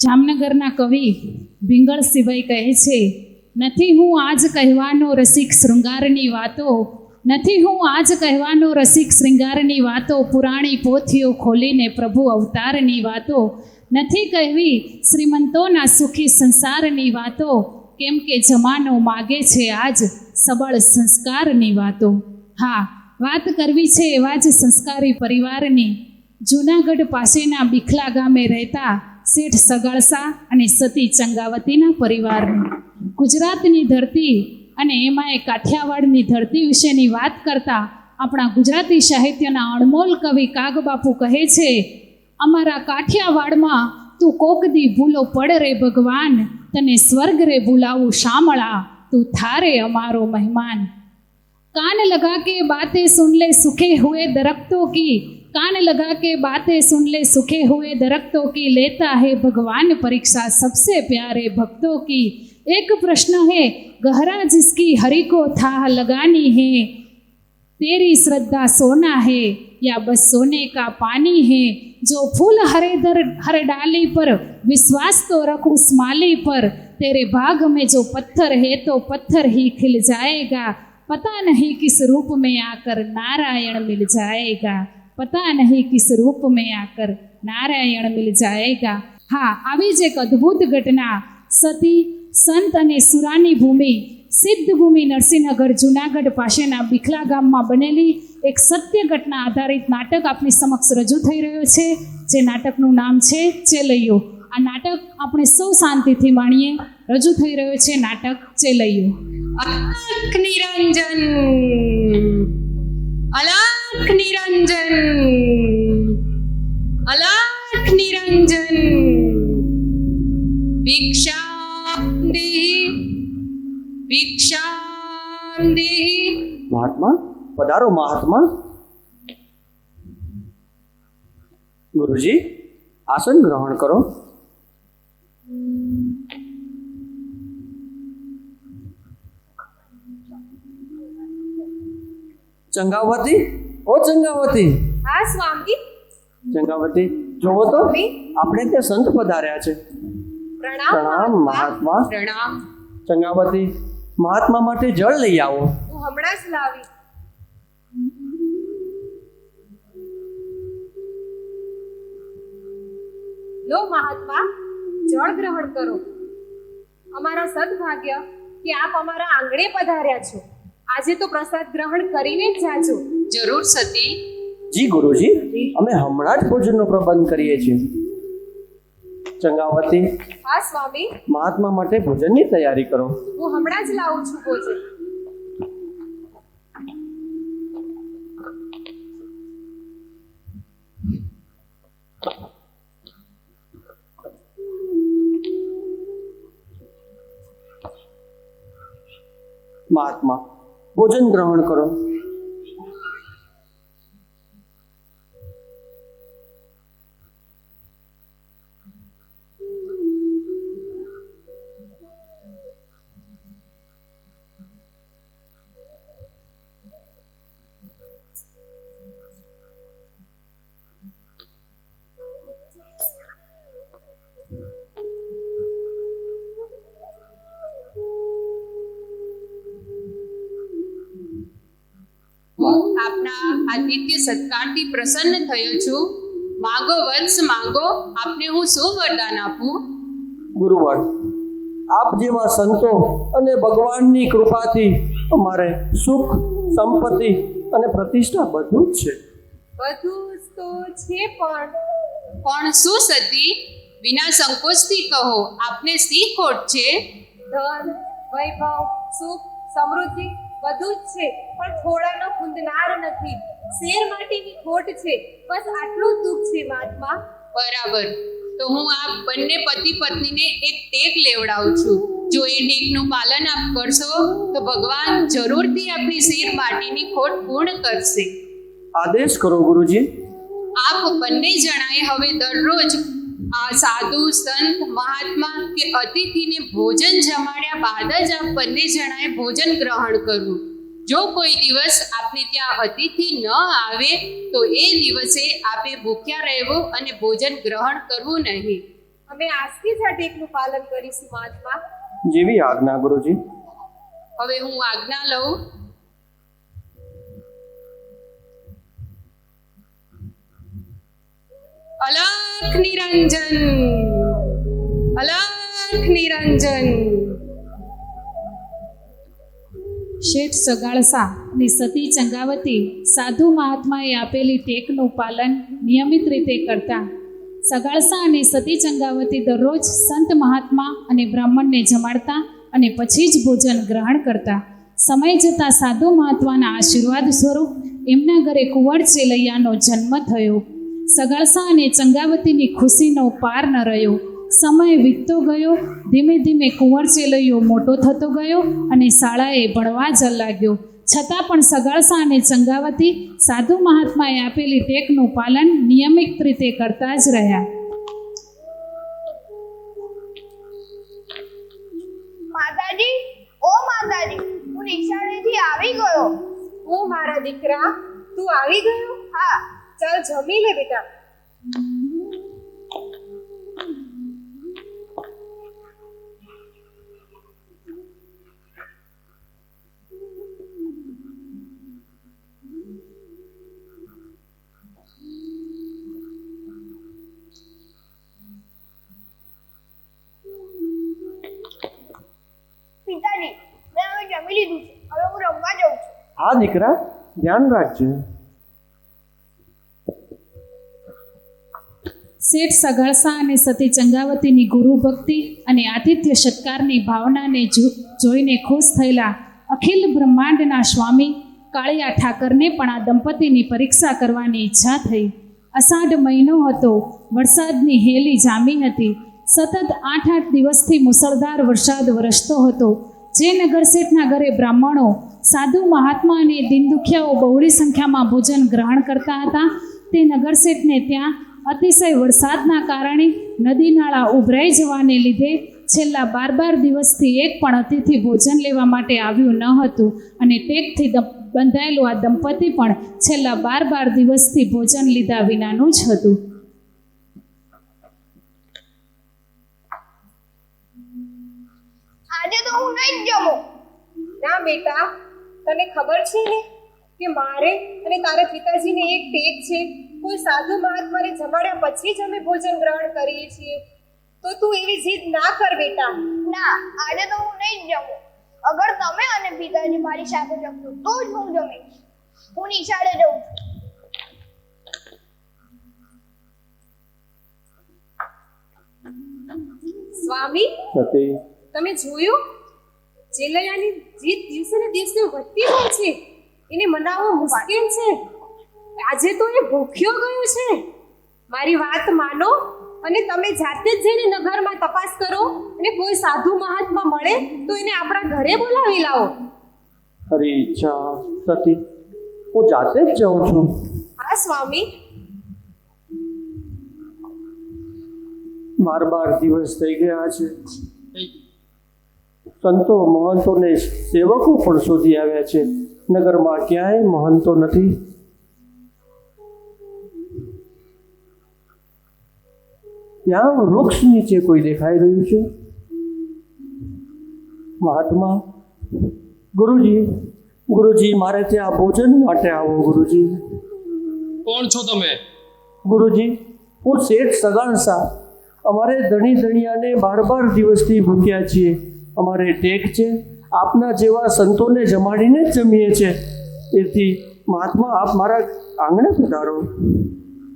જામનગરના કવિ ભીંગળ સિવાય કહે છે, નથી હું આજ કહેવાનો રસિક શૃંગારની વાતો, નથી હું આજ કહેવાનો રસિક શૃંગારની વાતો, પુરાણી પોથીઓ ખોલીને પ્રભુ અવતારની વાતો, નથી કહેવી શ્રીમંતોના સુખી સંસારની વાતો, કેમ કે જમાનો માગે છે આજ સબળ સંસ્કારની વાતો. હા, વાત કરવી છે એવા જ સંસ્કારી પરિવારની. જૂનાગઢ પાસેના બિખલા ગામે રહેતા શેઠ સગાળસા અને સતી ચંગાવતીના પરિવારનું ગુજરાતની ધરતી અને એમાં એ કાઠિયાવાડની ધરતી વિશેની વાત કરતાં આપણા ગુજરાતી સાહિત્યના અણમોલ કવિ કાગબાપુ કહે છે, અમારા કાઠિયાવાડમાં તું કોક દી ભૂલો પડ રે ભગવાન, તને સ્વર્ગ રે ભૂલાવું શામળા, તું થારે અમારો મહેમાન. કાન લગા કે બાતે સુન લે સુખે હુએ દરખતો કી कान लगा के बातें सुन ले, सुखे हुए दरख्तों की लेता है भगवान परीक्षा। सबसे प्यारे भक्तों की एक प्रश्न है, गहरा जिसकी हरि को था लगानी है, तेरी श्रद्धा सोना है या बस सोने का पानी है? जो फूल हरे दर, हर डाली पर, विश्वास तो रख उस माली पर, तेरे भाग में जो पत्थर है तो पत्थर ही खिल जाएगा, पता नहीं किस रूप में आकर नारायण मिल जाएगा। પતા નહીં કિસ રૂપ મેં આકર નારાયણ મિલ જાયેગા. હા, આવી જ એક અદ્ભુત ઘટના. સતી, સંત અને સુરાની ભૂમિ, સિદ્ધ ભૂમિ નરસિંહનગર જુનાગઢ પાસેના બિખલા ગામમાં બનેલી એક સત્ય ઘટના આધારિત નાટક આપની સમક્ષ રજૂ થઈ રહ્યો છે, જે નાટકનું નામ છે ચેલૈયો. આ નાટક આપણે સૌ શાંતિથી માણીએ, રજૂ થઈ રહ્યો છે નાટક ચેલૈયો. નિરંજન. અલા અલખ નિરંજન અલખ નિરંજન ભિક્ષા દેહી ભિક્ષા દેહી મહાત્મા પધારો મહાત્મા ગુરુજી આસન ગ્રહણ કરો ચંગાવતી ઓ ચંગાવતી. હા સ્વામી. ચંગાવતી જોવો તો. આપણે ત્યાં સંત પધાર્યા છે. પ્રણામ પ્રણામ મહાત્મા. પ્રણામ. ચંગાવતી મહાત્મા માટે જળ લઈ આવો. હું હમણાં જ લાવી. લો મહાત્મા જળ ગ્રહણ કરો. અમારા સદભાગ્ય કે આપ અમારા આંગણે પધાર્યા છો. આજે તો પ્રસાદ ગ્રહણ કરીને જ જાજો. જરૂર સતી. જી ગુરુજી અમે હમણાં જ ભોજનનો પ્રબંધ કરીએ છીએ. ચંગાવતી હા સ્વામી. મહાત્મા માટે ભોજનની તૈયારી કરો. હું હમણાં જ લાવું છું ભોજન. મહાત્મા ભોજન ગ્રહણ કરો. આતિથ્ય સત્કારથી પ્રસન્ન થયો છું. માગો વત્સ માગો આપને હું શું વરદાન આપું? ગુરુવર આપ જેવા સંતો અને ભગવાનની કૃપાથી અમારે સુખ સંપત્તિ અને પ્રતિષ્ઠા બધું જ છે. બધું તો છે પણ પણ શું સતી? વિના સંકોચથી કહો આપને સી ખોટ છે? ધન વૈભવ સુખ સમૃદ્ધિ બધું જ છે પણ થોડાનો કુંદનાર નથી. શેર માટેની ખોટ છે. બસ આટલું જ દુઃખ છે મહાત્મા. બરાબર. તો હું આ બંને પતિ પત્નીને એક ટેક લેવડાવું છું. જો એ ટેકનું પાલન આપ કરશો તો ભગવાન જરૂરથી આપની શેર માટીની ખોટ પૂર્ણ કરશે. આદેશ કરો ગુરુજી. આપ બંને જણાએ હવે દરરોજ આ સાધુ સંત મહાત્મા કે અતિથિને ભોજન જમાડ્યા બાદ જ આપ બંને જણાએ ભોજન ગ્રહણ કરવું. જો કોઈ દિવસ આપને ત્યાં અતિથિ ન આવે તો એ દિવસે આપે ભૂખ્યા રહેવું અને ભોજન ગ્રહણ કરવું નહીં. અમે આજથી જ આ ટેકનું પાલન કરીશું મહાત્મા. જેવી આજ્ઞા ગુરુજી? હવે હું આજ્ઞા લઉં. અલખ નિરંજન. અલખ નિરંજન. શેઠ સગાળસા અને સતી ચંગાવતી સાધુ મહાત્માએ આપેલી ટેકનું પાલન નિયમિત રીતે કરતા સગાળસા અને સતી ચંગાવતી દરરોજ સંત મહાત્મા અને બ્રાહ્મણને જમાડતા અને પછી જ ભોજન ગ્રહણ કરતા. સમય જતાં સાધુ મહાત્માના આશીર્વાદ સ્વરૂપ એમના ઘરે કુંવર ચેલૈયાનો જન્મ થયો. સગાળસા અને ચંગાવતીની ખુશીનો પાર ન રહ્યો. સમય વીતતો ગયો ધીમે ધીમે કુંવર ચેલૈયો મોટો થતો ગયો અને શાળાએ ભણવા જ લાગ્યો. છતાં પણ સગાળસા અને ચંગાવતી સાધુ મહાત્માએ આપેલી ટેકનું પાલન નિયમિત રીતે કરતા જ રહ્યા. માતાજી ઓ માતાજી હું નિશાળેથી આવી ગયો. હું મારા દીકરા તું આવી ગયો? હા. ચાલ જમી લે બેટા. હા દીકરા ધ્યાન રાખજો શેઠ સઘળસા અને સતી ચંગાવતીની ગુરુ ભક્તિ અને આતિથ્ય સત્કારની ભાવનાને જોઈને ખુશ થયેલા અખિલ બ્રહ્માંડના સ્વામી કાળિયા ઠાકરને પણ આ દંપતીની પરીક્ષા કરવાની ઈચ્છા થઈ. અષાઢ મહિનો હતો, વરસાદની હેલી જામી હતી. સતત આઠ આઠ દિવસથી મુસળધાર વરસાદ વરસતો હતો. જે નગરસેઠના ઘરે બ્રાહ્મણો, સાધુ મહાત્મા અને દિનદુખિયાઓ બહોળી સંખ્યામાં ભોજન ગ્રહણ કરતા હતા. તે નગરસેઠને ત્યાં અતિશય વરસાદના કારણે નદી નાળા ઉભરાઈ જવાને લીધે છેલ્લા બાર બાર દિવસથી એક પણ અતિથિ ભોજન લેવા માટે આવ્યું ન હતું અને ટેકથી બંધાયેલું આ દંપતી પણ છેલ્લા બાર બાર દિવસથી ભોજન લીધા વિનાનું જ હતું. આજે તો હું નહીં જ જમું. ના બેટા તને ખબર છે ને કે મારે અને તારા પિતાજીને એક ટેક છે? કોઈ સાધુ મહાત્માને જમાડ્યા પછી જ અમે ભોજન ગ્રહણ કરીએ છીએ. તો તું એવી જીદ ના કર બેટા. ના આજે તો હું નહીં જમું. અગર તમે અને પિતાજી મારી સાથે જમશો તો જ હું જમીશ. હું નિશાળે જઉં છું. સ્વામી? સતી તમે જોયું? ચેલૈયાની જીત દિવસે ને દિવસે વધતી હોય છે. એને મનાવવો મુશ્કેલ છે. આજે તો એ ભૂખ્યો ગયો છે. મારી વાત માનો અને તમે જાતે જ જઈને નગરમાં તપાસ કરો અને કોઈ સાધુ મહાત્મા મળે તો એને આપણા ઘરે બોલાવી લાવો. અરે ઈચ્છા સતી. હું જાતે જ જાઉં છું. હા સ્વામી. બાર બાર દિવસ થઈ ગયા છે. સંતો મહંતોને સેવકો પણ શોધી આવ્યા છે. નગરમાં ક્યાંય મહંતો નથી. ત્યાં વૃક્ષ નીચે કોઈ દેખાઈ રહ્યું છે? મહાત્મા ગુરુજી ગુરુજી મારે ત્યાં ભોજન માટે આવો ગુરુજી. કોણ છો તમે? ગુરુજી હું શેઠ સગાણસા. અમારે ધણી ધણિયાને બાર બાર દિવસથી ભૂખ્યા છીએ. અમારે ટેક છે. આપના જેવા સંતોને જમાડીને જ જમીએ છે. તેથી મહાત્મા આપ મારા આંગણે પધારો.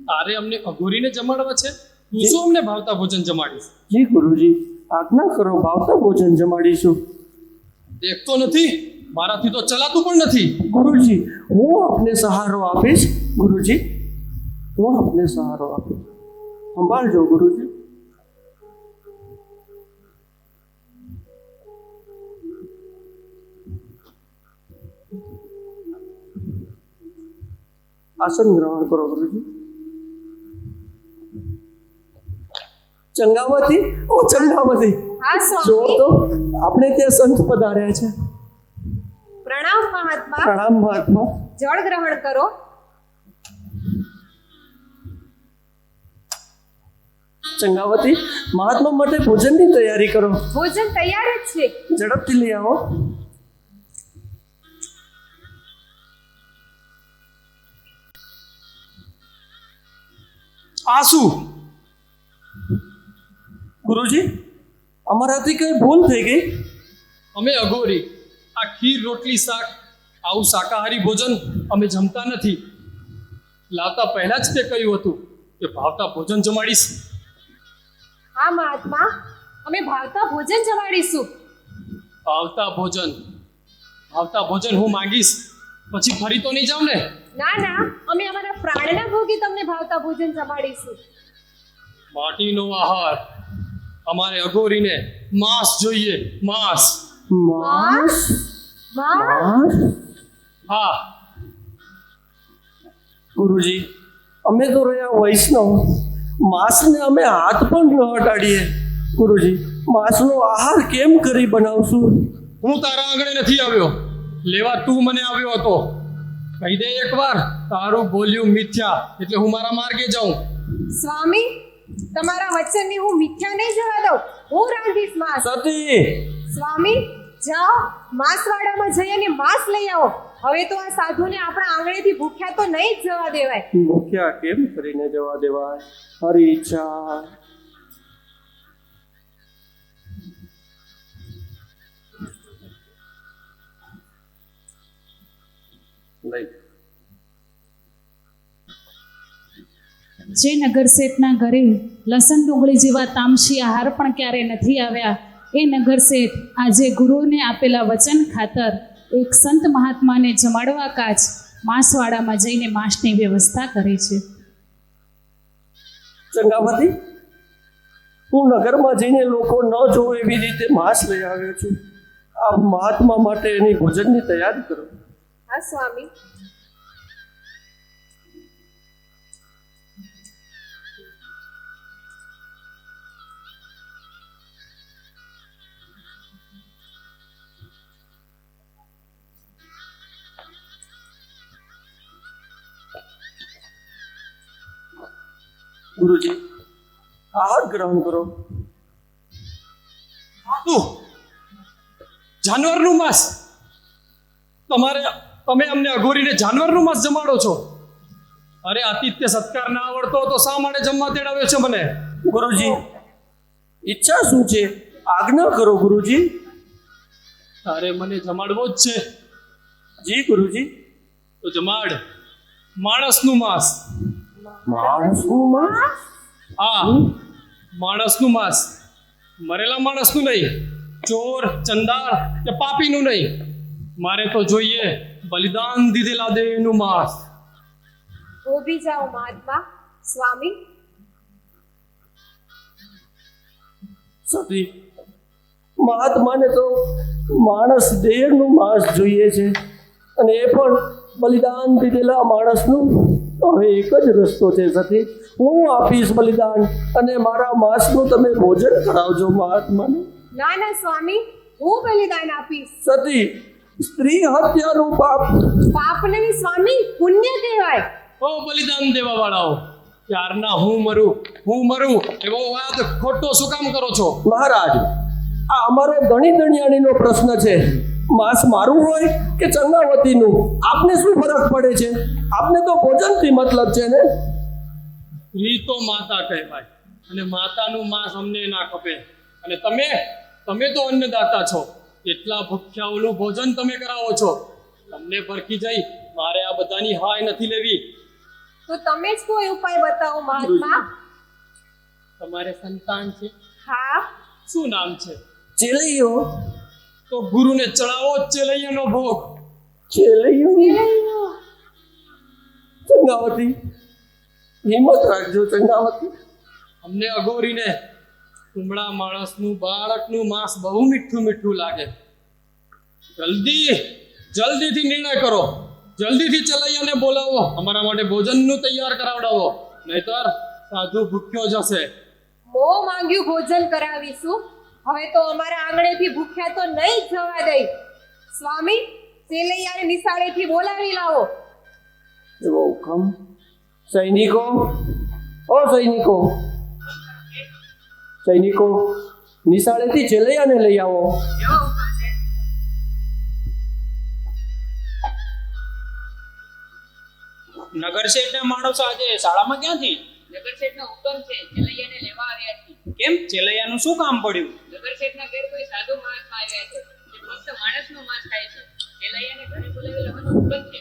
તારે અમને અઘોરીને જમાડવા છે? તું શું અમને ભાવતા ભોજન જમાડીશ? જી ગુરુજી આજ્ઞા કરો ભાવતા ભોજન જમાડીશું. દેખતો નથી મારાથી તો ચલાતું પણ નથી. ગુરુજી હું આપને સહારો આપીશ. ગુરુજી હું આપને સહારો આપીશ. સંભાળજો ગુરુજી. આસન ગ્રહણ કરો ગુરુજી ચંગાવતી ઓ ચંગાવતી જો તો આપણે ત્યાં સંત પધાર્યા છે. પ્રણામ મહાત્મા. પ્રણામ મહાત્મા. જળ ગ્રહણ કરો. ચંગાવતી મહાત્મા માટે ભોજનની તૈયારી કરો. ભોજન તૈયાર જ છે. ઝડપથી લઈ આવો. આ શું ગુરુજી અમારાથી કઈ ભૂલ થઈ ગઈ? અમે અઘોરી. આ ખીર રોટલી શાક આવું શાકાહારી ભોજન અમે જમતા નથી. લાવતા પહેલા જ તે કહ્યું હતું કે ભાવતા ભોજન જમાડીશ. હા મહાત્મા. અમે ભાવતા ભોજન જમાડીશું. ભાવતા ભોજન. ભાવતા ભોજન હું માંગીશ. પછી ફરી તો નહીં જાઉં ને? ના ના. અમે અમારા પ્રાણના ભોગે તમને ભાવતા ભોજન જમાડીશું માટીનો આહાર અમારે અઘોરીને માંસ જોઈએ. માંસ. માંસ? માંસ? હા. ગુરુજી. અમે તો રહ્યા વૈષ્ણવ. માંસને અમે હાથ પણ ન હટાડીએ. ગુરુજી માંસનો આહાર કેમ કરી બનાવશું? હું તારા આંગણે નથી આવ્યો. લેવા તું મને આવ્યો હતો. કહી દે એકવાર તારું બોલ્યું મિથ્યા એટલે હું મારા માર્ગે જાઉં. સ્વામી તમારા વચનની હું મિથ્યા નહીં જવા દઉં. હું રાંધીશ માંસ. સતી! સ્વામી જાઓ માંસવાડામાં જઈ અને માંસ લઈ આવો. હવે તો આ સાધુને આપણા આંગણેથી ભૂખ્યા તો નહીં જ જવા દેવાય. ભૂખ્યા કેમ કરીને જવા દેવાય? હરી ઈચ્છા. લઈ જે નગરશેઠના ઘરે લસણ ડુંગળી જેવા તામસી આહાર પણ ક્યારે નથી આવ્યા? એ નગરશેઠ આજે ગુરુને આપેલા વચન ખાતર એક સંત મહાત્માને જમાડવા કાચ માંસવાડામાં જઈને માંસની વ્યવસ્થા કરે છે. ચંગાવતી હું નગરમાં જઈને લોકો ન જોવે એવી રીતે માંસ લઈ આવ્યો છું. આ મહાત્મા માટે એની ભોજનની તૈયારી કરો. હા સ્વામી ગુરુજી આહાર ગ્રહણ કરો તું જાનવરનું માંસ તમારે તમે અમને અઘોરીને જાનવરનું માંસ જમાડો છો? અરે આતિથ્ય સત્કાર ના આવડતો તો શા માટે જમવા તેડાવ્યો છે મને? ગુરુજી ઈચ્છા શું છે? આજ્ઞા કરો ગુરુજી. તારે મને જમાડવો જ છે. જી ગુરુજી. તો જમાડ. માણસનું માંસ. માણસનું માંસ? હા માણસનું માંસ. મરેલા માણસનું નહીં. ચોર ચંદાર કે પાપીનું નહીં. મારે તો જોઈએ. બલિદાન દીધેલા દેહનું માંસ. ઊભી જાઓ મહાત્મા સ્વામી. સતી મહાત્માને તો માણસ દેહનું માંસ જોઈએ છે અને એ પણ બલિદાન દીધેલા માણસનું હવે એક જ રસ્તો છે સતી હું આપીશ બલિદાન અને મારા માંસનું તમે ભોજન કરાવજો મહાત્માને. ના ના સ્વામી હું બલિદાન આપીશ. સતી સ્ત્રી હત્યાનું પાપ. પાપ નહીં સ્વામી પુણ્ય કહેવાય. ઓ બલિદાન દેવા વાળાઓ. યારના હું મરું હું મરું એવો વાત ખોટો શું કામ કરો છો? મહારાજ આ અમારો ધણી દણિયાણીનો પ્રશ્ન છે. માંસ મારું હોય કે ચંગાવતીનું? આપને શું ફરક પડે છે? આપને તો ભોજનથી મતલબ છે ને? સ્ત્રી તો માતા કહેવાય. અને માતાનું માંસ અમને ના ખપે. અને તમે તમે તો અન્નદાતા છો. એટલા ભૂખ્યાઓનું ભોજન તમે કરાવો છો? તમને પરખી જઈ મારે આ બધાની હાય નથી લેવી. તો તમે જ કોઈ ઉપાય બતાવો મહાત્મા? તમારે સંતાન છે? હા. શું નામ છે? ચેલૈયો. તો ગુરુને ચડાવો ચેલૈયાનો ભોગ. ચેલૈયો. ચંગાવતી. હિંમત રાખજો ચંગાવતી. અમને અઘોરીને કુમળા માણસનું બાળકનું માંસ બહુ મીઠું મીઠું લાગે. જલ્દી જલ્દીથી નિર્ણય કરો. જલ્દીથી ચલૈયાને બોલાવો. અમારા માટે ભોજનનું તૈયાર કરાવડાવો. નહીતર સાધુ ભૂખ્યો જશે. મો માંગ્યું ભોજન કરાવીશું. હવે તો અમારા આંગણેથી ભૂખ્યા તો નહીં જવા દઈ. સ્વામી ચેલૈયાને નિશાળેથી બોલાવી લાવો. એવો હુકમ સૈનિકો. ઓ સૈનિકો. સૈનિકો નિશાળેથી ચેલૈયાને લઈ આવો. નગર શેઠના માણસો આજે શાળામાં ક્યાંથી? નગર શેઠનો હુકમ છે ચલૈયાને લેવા આવ્યા છે. કેમ? ચેલૈયાનું શું કામ પડ્યું? નગર શેઠના ઘેર કોઈ સાધુ માણસ આવ્યા છે. જે ફક્ત માણસનું માંસ ખાય છે. ચલૈયાને ઘરે બોલાવી લેવાનો હુકમ છે.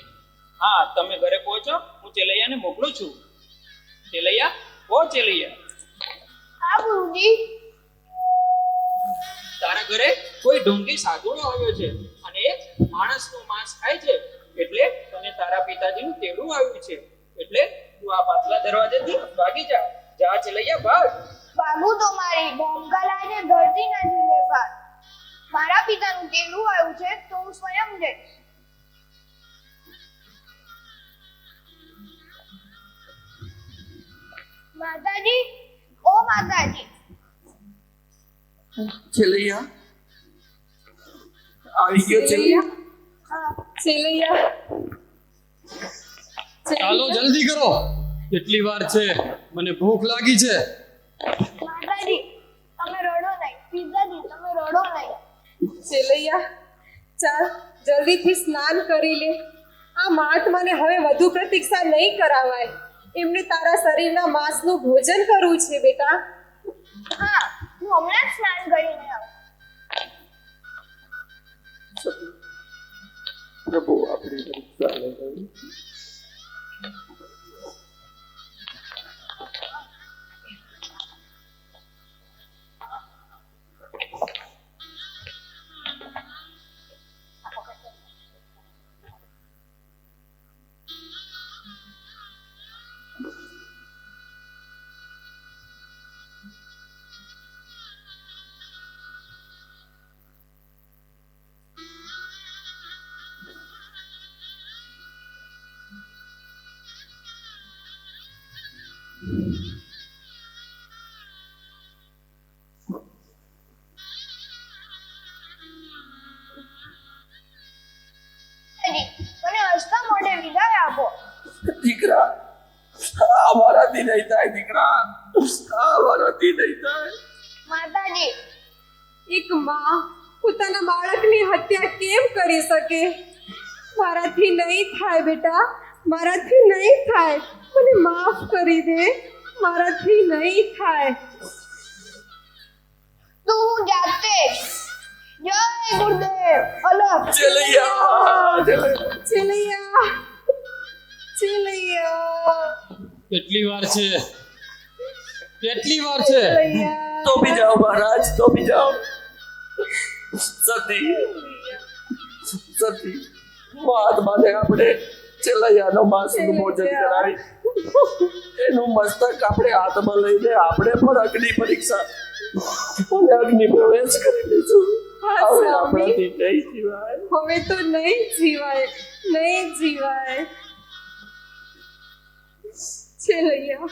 હા તમે ઘરે પહોંચો હું ચેલૈયાને મોકલું છું. ચેલૈયા ઓ ચેલૈયા ગુરુજી તારા ઘરે કોઈ ઢોંગી સાધુડો આવ્યો છે અને એક માણસનું માંસ ખાય છે એટલે તને તારા પિતાજીનું તેડું આવ્યું છે. એટલે તું આ પાછલા દરવાજેથી ભાગી જા. જા ચેલૈયા ભાગ. બાબુ તો મારી ડોંગલાને ધરતી નથી લેવા મારા પિતાનું તેડું આવ્યું છે તો હું સ્વયં જઈશ. માતાજી ઓ માતાજી ચેલૈયા આવી ગયો ચેલૈયા હા ચલૈયા ચાલો જલ્દી કરો કેટલી વાર છે મને ભૂખ લાગી છે માતાજી તમે રડો નહીં પિતાજી તમે રડો નહીં ચેલૈયા ચાલ જલ્દીથી સ્નાન કરી લે આ મહાત્માને હવે વધુ પ્રતીક્ષા નહીં કરાવાય એમને તારા શરીરના માંસનું ભોજન કરવું છે બેટા. હા હું હમણાં જ સ્નાન કરીને આવું. પ્રભુ આપણી પરીક્ષા મારાથી નહીં થાય દીકરા. આ મારાથી નહીં થાય. માતાજી એક માં પોતાના બાળકની હત્યા કેમ કરી શકે? મારાથી નહીં થાય બેટા. મારાથી નહીં થાય. મને માફ કરી દે. મારાથી નહીં થાય. તો હું જાતે? જય ગુરુદેવ. ચલૈયા ચલૈયા. ચેલૈયા ચેલૈયા. કેટલી વાર છે? કેટલી વાર છે? તો બી જાઓ મહારાજ તો બી જાઓ. સતી સતી મહાત્માને આપણે ચેલૈયાનો માસનું ભોજન કરાવી. એનું મસ્તક આપણે હાથમાં લઈને આપણે પણ અગ્નિ પરીક્ષા અને અગ્નિ પ્રવેશ કરી લીધું. હા, હવે. આપણાથી નહીં જીવાય. હવે તો નહીં જીવાય નહીં જીવાય. છેલૈયા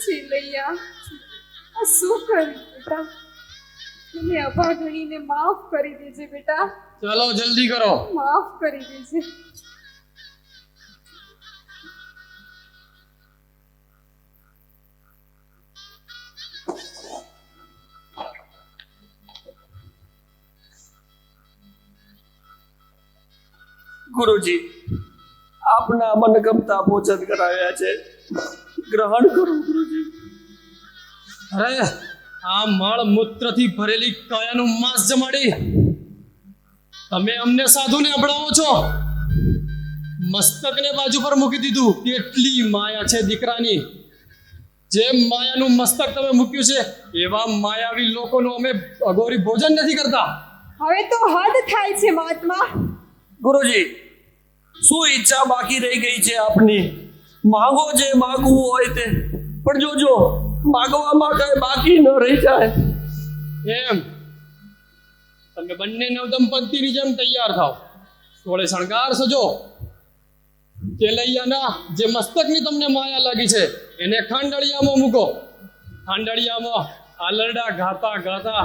છેલૈયા આ શું કર્યું બેટા મને અભાગણીને માફ કરી દેજે બેટા ચાલો જલ્દી કરો. માફ કરી દેજે. ગુરુજી આપના મનગમતા ભોજન કરાવ્યા છે. ગ્રહણ કરો ગુરુજી. અરે આ મળ મૂત્રથી ભરેલી કાયાનું માંસ જમાડી. તમે અમને સાધુને અભડાવો છો? મસ્તકને બાજુ પર મૂકી દીધું. કેટલી માયા છે દીકરાની. જે માયાનું મસ્તક તમે મૂક્યું છે એવા માયાવી લોકોનું અમે અઘોરી ભોજન નથી કરતા. હવે તો હદ થાય છે મહાત્મા. ગુરુજી શું ઈચ્છા બાકી રહી ગઈ છે આપની? માંગો જે માગવું હોય તે. પણ જોજો માગવામાં કઈ બાકી ન રહી જાય. એમ. તમે બંને નવદંપતિની જેમ તૈયાર થાવ થોડે શણગાર સજો. કેલૈયાના જે મસ્તકની તમને માયા લાગી છે, એને ખાંડળિયામાં મૂકો. ખાંડળિયામાં આલરડા ઘાતા ઘાતા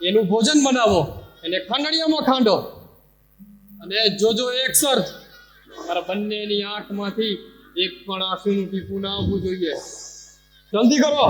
એનું ભોજન બનાવો. એને ખાંડળિયામાં ખાંડો. અને જોજો એક સર, મારા બંનેની આંખમાંથી એક પણ આંસુનું ટીપું ના આવવું જોઈએ. જલ્દી કરો.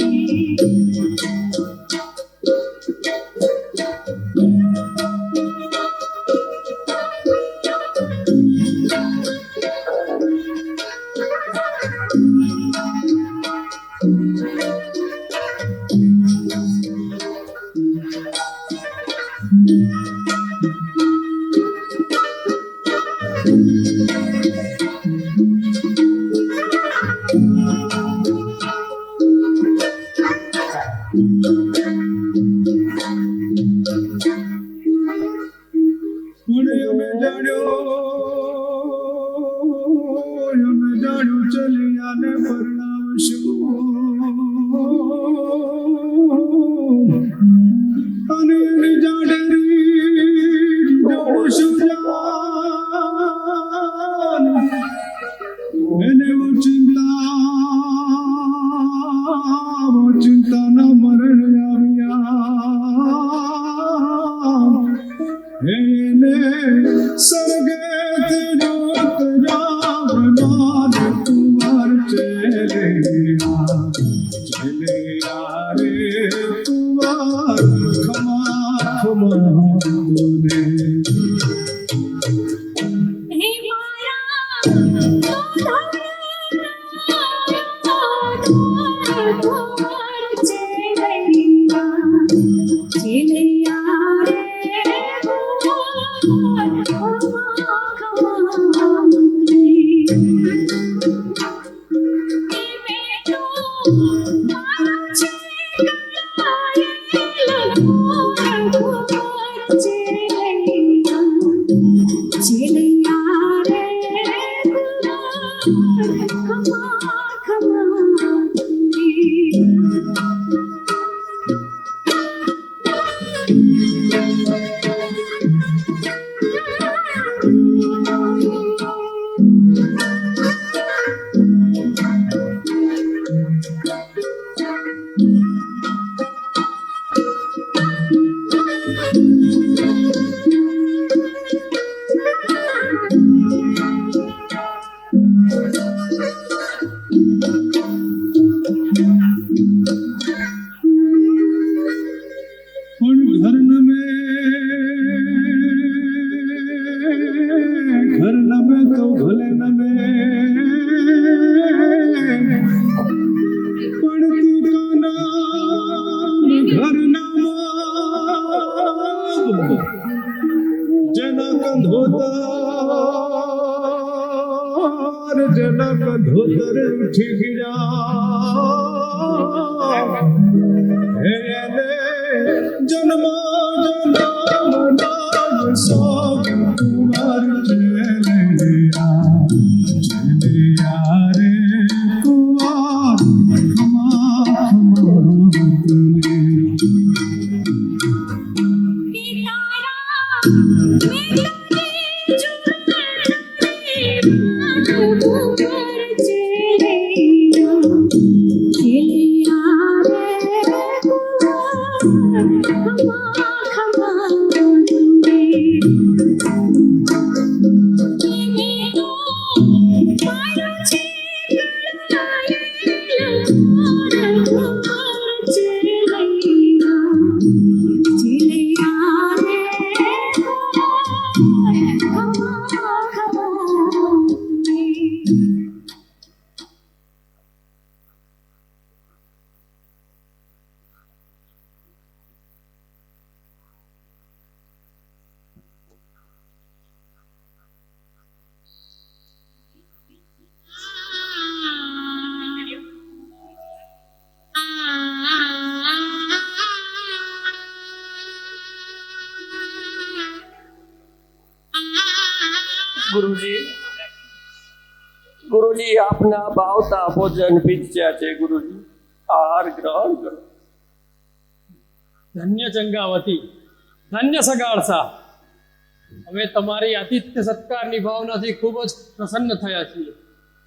પણ એને વો opportunity ગુરુજી આવતા ભોજન પીચ્યા છે ગુરુજી. આહાર ગ્રહણ કરો. ધન્ય ચંગાવતી, ધન્ય સગાળસા અમે તમારી આતિથ્ય સત્કારની ભાવનાથી ખૂબ જ પ્રસન્ન થયા છીએ.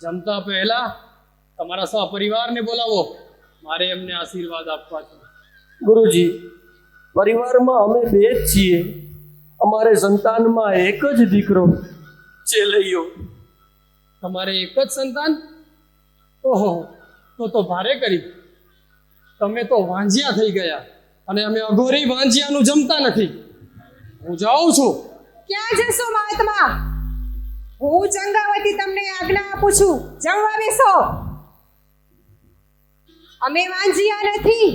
જમતા પહેલા તમારા સહપરિવારને બોલાવો. મારે એમને આશીર્વાદ આપવા છે. ગુરુજી, પરિવારમાં અમે બે જ છીએ. અમારે સંતાનમાં એક જ દીકરો ચેલૈયો તમારે એક જ સંતાન? ઓહો તો તો ભારે કરી તમે તો વાંજિયા થઈ ગયા અને અમે અઘોરી વાંજિયાનું જમતા નથી. હું જાઉં છું. ક્યાં જશો મહાત્મા? હું ચંગાવતી તમને આજ્ઞા આપું છું. જમવા બેસો અમે વાંજિયા નથી.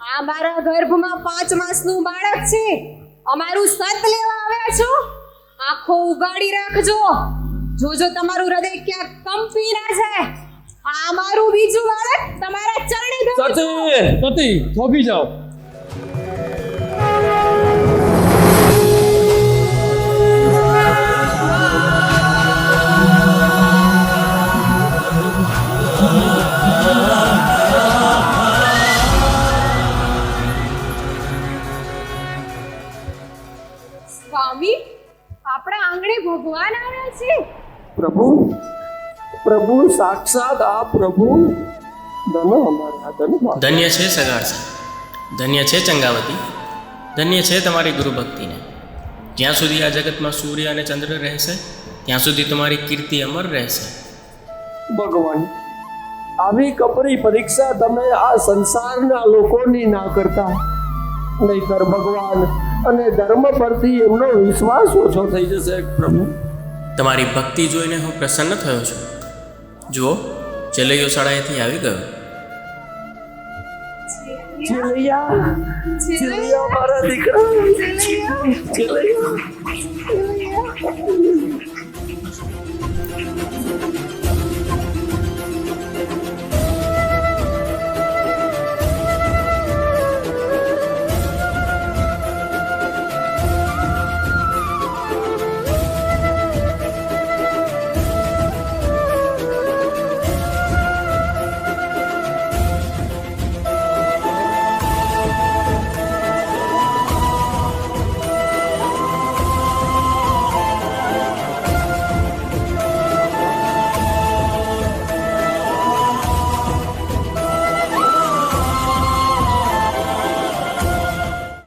આ મારા ગર્ભમાં પાંચ માસનું બાળક છે. અમારું સત લેવા આવ્યા છો. આંખો ઉગાડી રાખજો. જોજો તમારું હૃદય ક્યાંક કંપી ના જાય. આ મારું બીજું બાળક તમારા ચરણે. સતી સતી થોભી જાઓ. સ્વામી આપણા આંગણે ભગવાન આવ્યા છે. પ્રભુ પ્રભુ સાક્ષાત આ પ્રભુ ધનો અમારા ધન ધન્ય છે સગાળસા ધન્ય છે ચંગાવતી. ધન્ય છે તમારી ગુરુ ભક્તિને. જ્યાં સુધી આ જગતમાં સૂર્ય અને ચંદ્ર રહેશે ત્યાં સુધી તમારી કીર્તિ અમર રહેશે. ભગવાન આવી કપરી પરીક્ષા તમે આ સંસારના લોકોની ના કરતા. નહીતર ભગવાન અને ધર્મ પરથી એમનો વિશ્વાસ ઓછો થઈ જશે પ્રભુ. તમારી ભક્તિ જોઈને હું પ્રસન્ન થયો છું. જુઓ ચેલૈયો શાળાએથી આવી ગયો. ચેલૈયા ચેલૈયા મારા દીકરા.